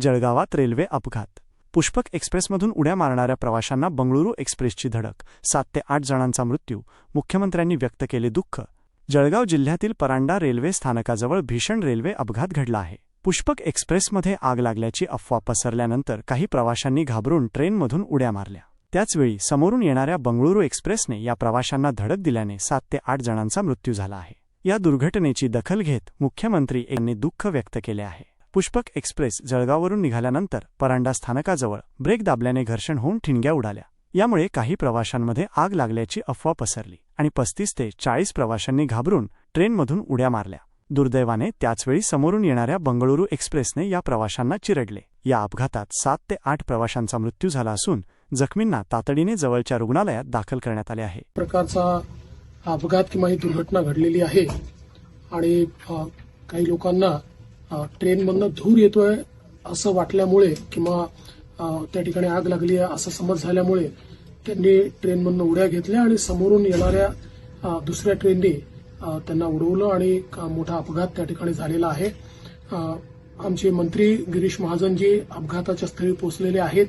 जळगावात रेल्वे अपघात. पुष्पक एक्सप्रेसमधून उड्या मारणाऱ्या प्रवाशांना बंगळुरू एक्सप्रेसची धडक सात ते आठ जणांचा मृत्यू मुख्यमंत्र्यांनी व्यक्त केले दुःख. जळगाव जिल्ह्यातील परांडा रेल्वे स्थानकाजवळ भीषण रेल्वे अपघात घडला आहे. पुष्पक एक्सप्रेसमध्ये आग लागल्याची अफवा पसरल्यानंतर काही प्रवाशांनी घाबरून ट्रेनमधून उड्या मारल्या. त्याचवेळी समोरून येणाऱ्या बंगळुरू एक्सप्रेसने या प्रवाशांना धडक दिल्याने सात ते आठ जणांचा मृत्यू झाला आहे. या दुर्घटनेची दखल घेत मुख्यमंत्री यांनी दुःख व्यक्त केले आहे. पुष्पक एक्सप्रेस जळगाववरून निघाल्यानंतर परांडा स्थानकाजवळ ब्रेक दाबल्याने घर्षण होऊन ठिणग्या उडाल्या. यामुळे काही प्रवाशांमध्ये आग लागल्याची अफवा पसरली आणि पस्तीस ते चाळीस प्रवाशांनी घाबरून ट्रेनमधून उड्या मारल्या. दुर्दैवाने त्याचवेळी समोरून येणाऱ्या बंगळुरू एक्सप्रेसने या प्रवाशांना चिरडले. या अपघातात सात ते आठ प्रवाशांचा मृत्यू झाला असून जखमींना तातडीने जवळच्या रुग्णालयात दाखल करण्यात आले आहे. प्रकारचा अपघात किंवा ही दुर्घटना घडलेली आहे आणि काही लोकांना ट्रेनमधनं धूर येतोय असं वाटल्यामुळे किंवा त्या ठिकाणी आग लागली आहे असं समज झाल्यामुळे त्यांनी ट्रेनमधनं उड्या घेतल्या आणि समोरून येणाऱ्या दुसऱ्या ट्रेननी त्यांना उडवलं आणि मोठा अपघात त्या ठिकाणी झालेला आहे. आमचे मंत्री गिरीश महाजनजी अपघाताच्या स्थळी पोहोचलेले आहेत.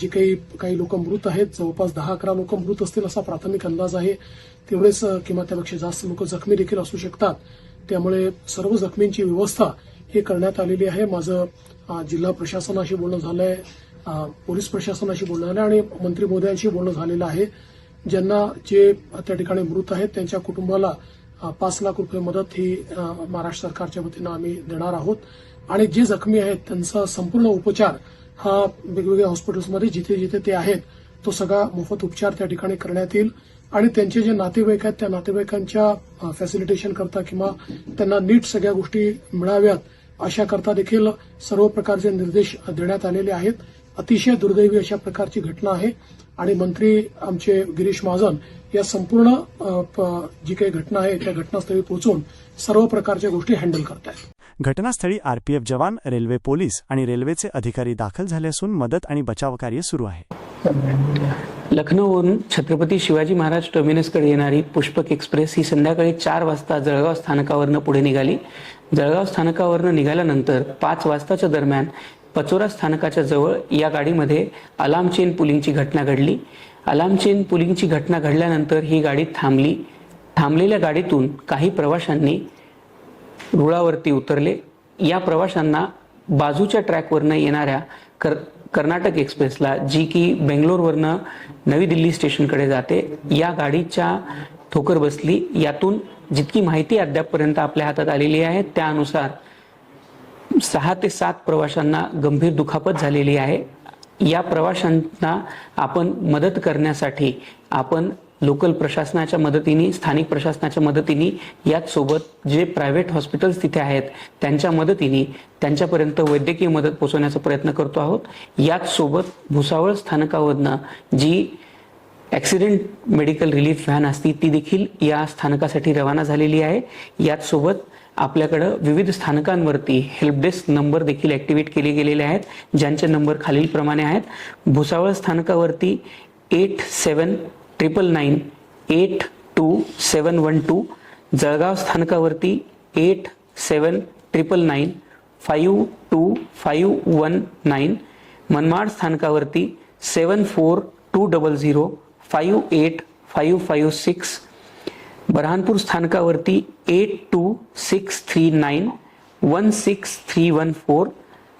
जे काही काही लोक मृत आहेत जवळपास दहा अकरा लोक मृत असतील असा प्राथमिक अंदाज आहे. तेवढेच किंवा त्यापेक्षा जास्त लोक जखमी देखील असू शकतात. त्यामुळे सर्व जखमींची व्यवस्था ही करण्यात आलेली आहे. माझं जिल्हा प्रशासनाशी बोलणं झालंय आहे पोलीस प्रशासनाशी बोलणं झालं आणि मंत्री मोदयांशी बोलणं झालेलं आहे. ज्यांना जे त्या ठिकाणी मृत आहेत त्यांच्या कुटुंबाला पाच लाख रुपये मदत ही महाराष्ट्र सरकारच्या वतीनं आम्ही देणार आहोत. आणि जे जखमी आहेत त्यांचा संपूर्ण उपचार हा वेगवेगळ्या हॉस्पिटल्समध्ये जिथे जिथे ते आहेत तो सगळा मोफत उपचार त्या ठिकाणी करण्यात येईल. आणि त्यांचे जे नातेवाईक आहेत त्या नातेवाईकांच्या फॅसिलिटेशन करता किंवा त्यांना नीट सगळ्या गोष्टी मिळाव्यात अशा करता देखील सर्व प्रकारचे निर्देश देण्यात आलेले आहेत. अतिशय दुर्दैवी अशा प्रकारची घटना आहे. आणि मंत्री आमचे गिरीश महाजन या संपूर्ण जी काही घटना आहे त्या घटनास्थळी पोहोचून सर्व प्रकारच्या गोष्टी हँडल करतायत. घटनास्थळी आरपीएफ जवान रेल्वे पोलीस आणि रेल्वेचे अधिकारी दाखल झाले असून मदत आणि बचावकार्य सुरू आहे. लखनौहून छत्रपती शिवाजी महाराज टर्मिनसकडे येणारी पुष्पक एक्सप्रेस ही संध्याकाळी चार वाजता जळगाव स्थानकावरनं पुढे निघाली. जळगाव स्थानकावरनं निघाल्यानंतर पाच वाजताच्या दरम्यान पचोरा स्थानकाच्या जवळ या गाडीमध्ये अलामचेन चेन पुलिंगची घटना घडली. अलामचेन चेन पुलिंगची घटना घडल्यानंतर ही गाडी थांबली. थांबलेल्या गाडीतून काही प्रवाशांनी रुळावरती उतरले. या प्रवाशांना बाजूच्या ट्रॅकवरनं येणाऱ्या कर कर्नाटक एक्सप्रेसला जी की बेंगलोरवरनं नवी दिल्ली स्टेशनकडे जाते या गाडीच्या ठोकर बसली. यातून जितकी माहिती अद्यापपर्यंत आपल्या हातात आलेली आहे त्यानुसार सहा ते सात प्रवाशांना गंभीर दुखापत झालेली आहे. या प्रवाशांना आपण मदत करण्यासाठी आपण लोकल प्रशासनाच्या मदतीने स्थानिक प्रशासनाच्या मदतीने याच सोबत जे प्रायव्हेट हॉस्पिटल्स तिथे आहेत त्यांच्या मदतीने त्यांच्यापर्यंत वैद्यकीय मदत पोहोचवण्याचा प्रयत्न करतो आहोत. याच सोबत भुसावळ स्थानकावरनं जी ॲक्सिडेंट मेडिकल रिलीफ व्हॅन असती ती देखील या स्थानकासाठी रवाना झालेली आहे. याच सोबत आपल्याकडं विविध स्थानकांवरती हेल्प डेस्क नंबर देखील ऍक्टिव्हेट केले गेलेले आहेत ज्यांचे नंबर खालीलप्रमाणे आहेत. Bhusawal स्थानकावरती eight seven triple nine eight two seven one two Jalgaon स्थानकावरती eight seven triple nine five two five one nine Manmad स्थानकावरती seven four two double zero five eight five five six Burhanpur स्थानकावरती eight two six three nine one six three one four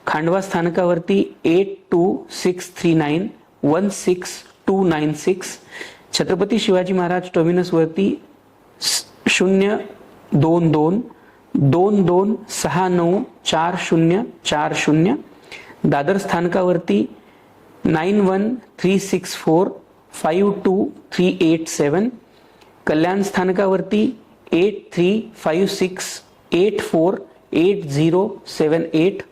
Khandwa स्थानकावरती eight two six three nine one six two nine six Chhatrapati Shivaji Maharaj टर्मिनसवरती शून्य दोन दोन दोन दोन सहा नऊ चार शून्य चार शून्य Dadar स्थानकावरती nine one three six four five two three eight seven Kalyan स्थानकावरती eight three five six eight four eight zero seven eight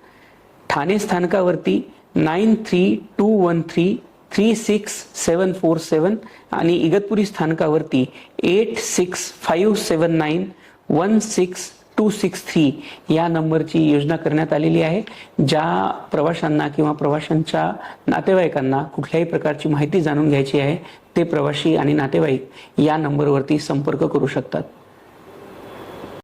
Thane स्थानकावरती nine three two one three three six seven four seven आणि Igatpuri स्थानकावरती eight six five seven nine one six two six three या नंबरची योजना करण्यात आलेली आहे ज्या प्रवाशांना किंवा प्रवाशांच्या नातेवाईकांना कुठल्याही प्रकारची माहिती जाणून घ्यायची आहे ते प्रवासी आणि नातेवाईक या नंबरवरती संपर्क करू शकतात.